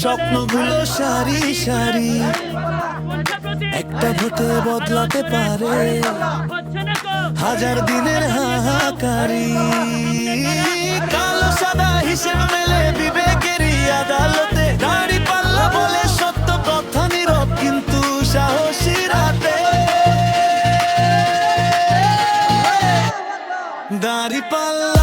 স্বপ্নগুলো সারি সারি একটা ভোটে বদলাতে পারে। হাজার দিনের হাহাকারি। কালো সাদা হিসেব মেলে বিবেকেরই আদালতে। দাড়ি পাল্লা বলে সত্য কথা নীরব কিন্তু সাহসী রাতে দাড়ি পাল্লা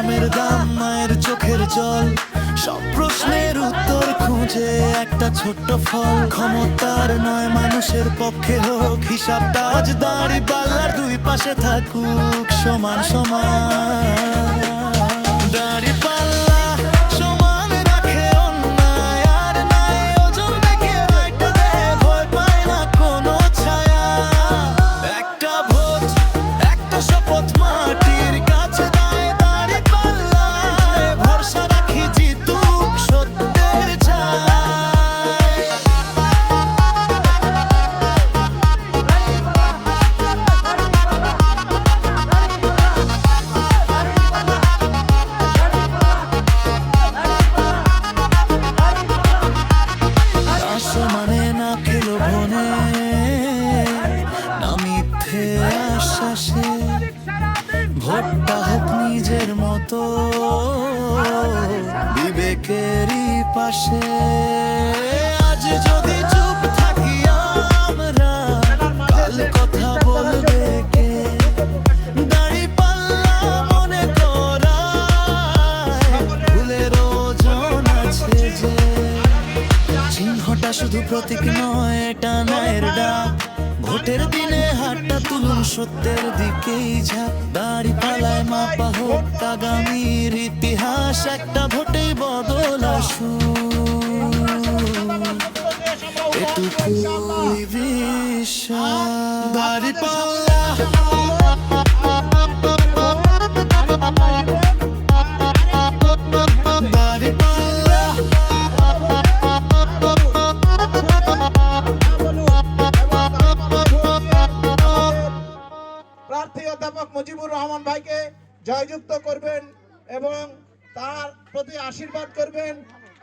কথা দাম মায়ের চোখের জল। সব প্রশ্নের উত্তর খুঁজে একটা ছোট্ট ফল। ক্ষমতার নয়, মানুষের পক্ষে হোক হিসাবটা আজ দাঁড়ি পাল্লার দুই পাশে থাকুক, সমান সমান। ভোটটা হোক নিজের মতো। বিবেকেরই পাশে। আজ যদি চুপ থাকি আমরা, কাল কথা বলবে শুধু প্রতীক নয়, এটা ন্যায়ের ডাক। ভোটের দিনে হাতটা তুলুন সত্যের দিকেই দাড়ি পালায় মাপা হোক আগামীর ইতিহাস একটা ভোটে বদল আসু এটুকু বিশ্বাস দাড়ি পাল্লা রহমান ভাইকে জয়যুক্ত করবেন এবং তার প্রতি আশীর্বাদ করবেন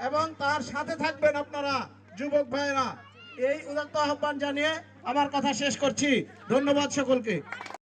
এবং তার সাথে থাকবেন আপনারা, যুবক ভাইয়েরা। এই উদাত্ত আহ্বান জানিয়ে আমার কথা শেষ করছি। ধন্যবাদ সকলকে।